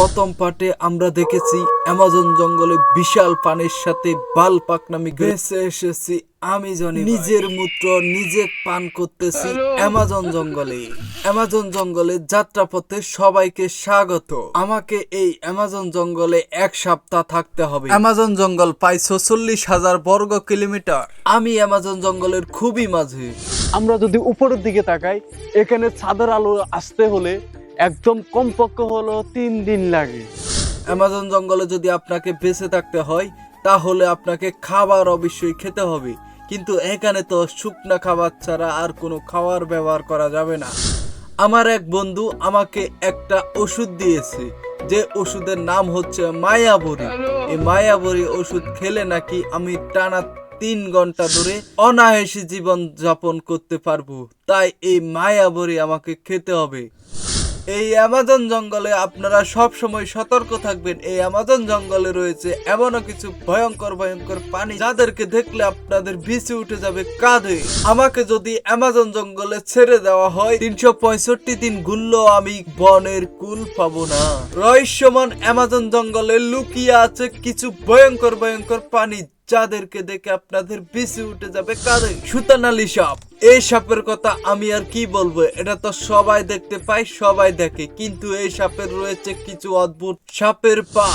প্রথম পার্টে আমরা দেখেছি অ্যামাজন জঙ্গলে বিশাল পানির সাথে বাল পাকনামি ভেসে এসেছি আমি জানি নিজের মূত্র নিজে পান করতেছি অ্যামাজন জঙ্গলে। অ্যামাজন জঙ্গলে যাত্রাপথে সবাইকে স্বাগত। আমাকে এই অ্যামাজন জঙ্গলে এক সপ্তাহ থাকতে হবে। অ্যামাজন জঙ্গল প্রায় ছচল্লিশ হাজার বর্গ কিলোমিটার। আমি অ্যামাজন জঙ্গলের খুবই মাঝে। আমরা যদি উপরের দিকে তাকাই এখানে ছাদের আলো আসতে হলে একদম কমপক্ষে হলো তিন দিন লাগে। অ্যামাজন জঙ্গলে যদি আপনাকে বেঁচে থাকতে হয়, তাহলে আপনাকে খাবার অবশ্যই খেতে হবে। কিন্তু এখানে তো শুকনা খাবার ছাড়া আর কোনো খাবার ব্যবহার করা যাবে না। আমার এক বন্ধু আমাকে একটা ওষুধ দিয়েছে, যে ওষুধের নাম হচ্ছে মায়াবরি। এই মায়াবরি ওষুধ খেলে নাকি আমি টানা তিন ঘণ্টা ধরে অনায়াসী জীবন যাপন করতে পারব। তাই এই মায়াবরি আমাকে খেতে হবে। এই অ্যামাজন জঙ্গলে আপনারা সব সময় সতর্ক থাকবেন। এই অ্যামাজন জঙ্গলে রয়েছে এমনও কিছু ভয়ঙ্কর ভয়ঙ্কর পানি যাদেরকে দেখলে আপনাদের বিচে উঠে যাবে কাঁধে। আমাকে যদি অ্যামাজন জঙ্গলে ছেড়ে দেওয়া হয়, তিনশো পঁয়ষট্টি দিন ঘুরলেও আমি বনের কুল পাবো না। রহস্যমান অ্যামাজন জঙ্গলে লুকিয়ে আছে কিছু ভয়ঙ্কর ভয়ঙ্কর পানি যাদেরকে দেখে আপনাদের বিচে উঠে যাবে কাঁধে সুতানালি সাপ এই সাপের কথা আমি আর কি বলব? এটা তো সবাই দেখতে পাই সবাই দেখে। কিন্তু এই সাপের রয়েছে কিছু অদ্ভুত সাপের পা।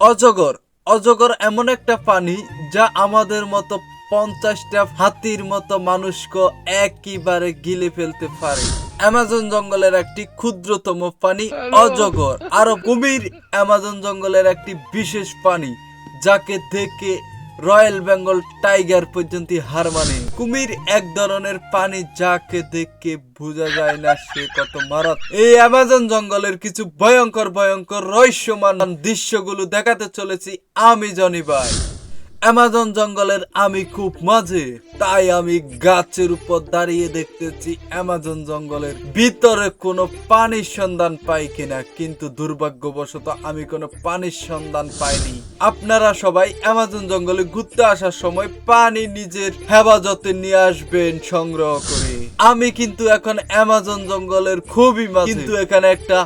অজগর অজগর এমন একটা পানি যা আমাদের মতো পঞ্চাশটা হাতির মতো মানুষকে একইবারে গিলে ফেলতে পারে। অ্যামাজন জঙ্গলের একটি ক্ষুদ্রতম প্রাণী অজগর। আর কুমির অ্যামাজন জঙ্গলের একটি বিশেষ প্রাণী যাকে দেখে রয়্যাল বেঙ্গল টাইগার পর্যন্ত হার মানে। কুমির এক ধরনের পানি যাকে দেখে বোঝা যায় না সে কত মারাত এই অ্যামাজন জঙ্গলের কিছু ভয়ঙ্কর ভয়ঙ্কর রহস্যমান দৃশ্যগুলো দেখাতে চলেছি আমি, জনি ভাই। অ্যামাজন জঙ্গলের আমি খুব মাঝে, তাই আমি গাছের উপর দাঁড়িয়ে দেখতেছি অ্যামাজন জঙ্গলের ভিতরে কোনো পানির সন্ধান পাই কিনা, কিন্তু দুর্ভাগ্যবশত আমি কোনো পানির সন্ধান পাইনি। আপনারা সবাই অ্যামাজন জঙ্গলে ঘুরতে আসার সময় পানি নিজের হেফাজতে নিয়ে আসবেন সংগ্রহ করে। আমি কিন্তু এখন অ্যামাজন জঙ্গলের খুবই কিন্তু এখানে একটা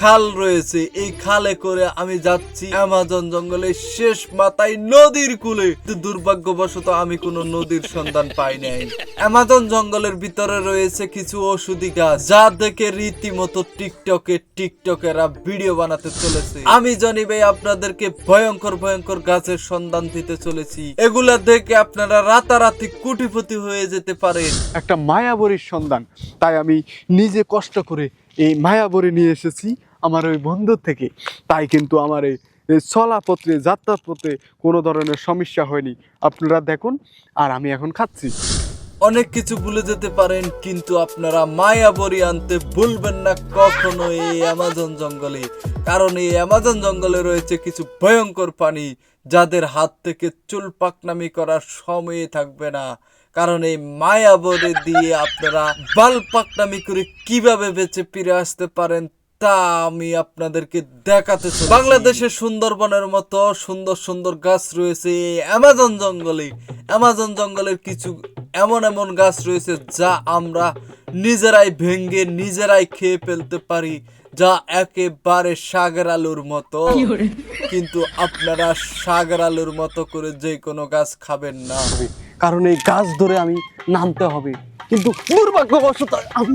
খাল রয়েছে, এই খালে করে আমি যাচ্ছি অ্যামাজন জঙ্গলের শেষ মাথায় নদীর কূলে। দুর্ভাগ্যবশত আমি কোনো নদীর সন্ধান পাই নাই। অ্যামাজন জঙ্গলের ভিতরে রয়েছে কিছু ওষুধি গাছ, যা দেখে রীতিমতো টিকটকে টিকটকেরা ভিডিও বানাতে চলেছে। আমি জানি ভাই, আপনাদেরকে ভয়ঙ্কর ভয়ঙ্কর গাছের সন্ধান দিতে চলেছি। এগুলা দেখে আপনারা রাতারাতি কুটিপতি হয়ে যেতে পারেন। একটা মায়াবরীর সন্ধান, তাই আমি নিজে কষ্ট করে এই মায়াবরী নিয়ে এসেছি আমার ওই বন্ধুর থেকে। তাই কিন্তু আমার এই চলাপত্রে যাত্রাপথে কোনো ধরনের সমস্যা হয়নি। আপনারা দেখুন, আর আমি এখন খাচ্ছি। অনেক কিছু ভুলে যেতে পারেন, কিন্তু আপনারা মায়াবরী আনতে ভুলবেন না কখনো এই অ্যামাজন জঙ্গলে। কারণ এই অ্যামাজন জঙ্গলে রয়েছে কিছু ভয়ঙ্কর প্রাণী, যাদের হাত থেকে চুল পাকনামি করার সময় থাকবে না। কারণ এই মায়াবরী দিয়ে আপনারা বাল পাকনামি করে কীভাবে বেঁচে ফিরে আসতে পারেন তা আমি আপনাদেরকে দেখাতে চাই বাংলাদেশের সুন্দরবনের মতো সুন্দর সুন্দর গাছ রয়েছে অ্যামাজন জঙ্গলে। অ্যামাজন জঙ্গলের কিছু এমন এমন গাছ রয়েছে যা আমরা নিজেরাই ভেঙ্গে নিজেরাই খেয়ে ফেলতে পারি যা একেবারে সাগর আলুর মতো। কিন্তু আপনারা সাগর আলুর মতো করে যে কোনো গাছ খাবেন না। কারণ এই গাছ ধরে আমি নামতে হবে। কিন্তু দুর্ভাগ্যবশত আমি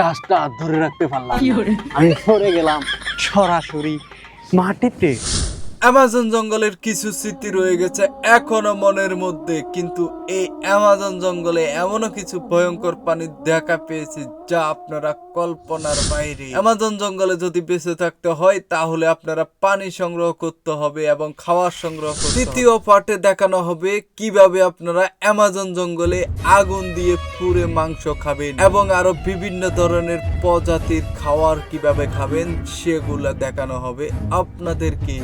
গাছটা আর ধরে রাখতে পারলাম আমি পড়ে গেলাম সরাসরি মাটিতে। অ্যামাজন জঙ্গলের কিছু স্মৃতি রয়ে গেছে এখনও মনের মধ্যে, কিন্তু এই অ্যামাজন জঙ্গলে এমনও কিছু ভয়ঙ্কর পানি দেখা পেয়েছি যা আপনারা কল্পনার বাইরে। অ্যামাজন জঙ্গলে যদি বেঁচে থাকতে হয়, তাহলে আপনারা পানি সংগ্রহ করতে হবে এবং খাওয়ার সংগ্রহ করতে তৃতীয় পার্টে দেখানো হবে কীভাবে আপনারা অ্যামাজন জঙ্গলে আগুন দিয়ে পুড়ে মাংস খাবেন এবং আরও বিভিন্ন ধরনের প্রজাতির খাওয়ার কীভাবে খাবেন, সেগুলা দেখানো হবে আপনাদেরকে।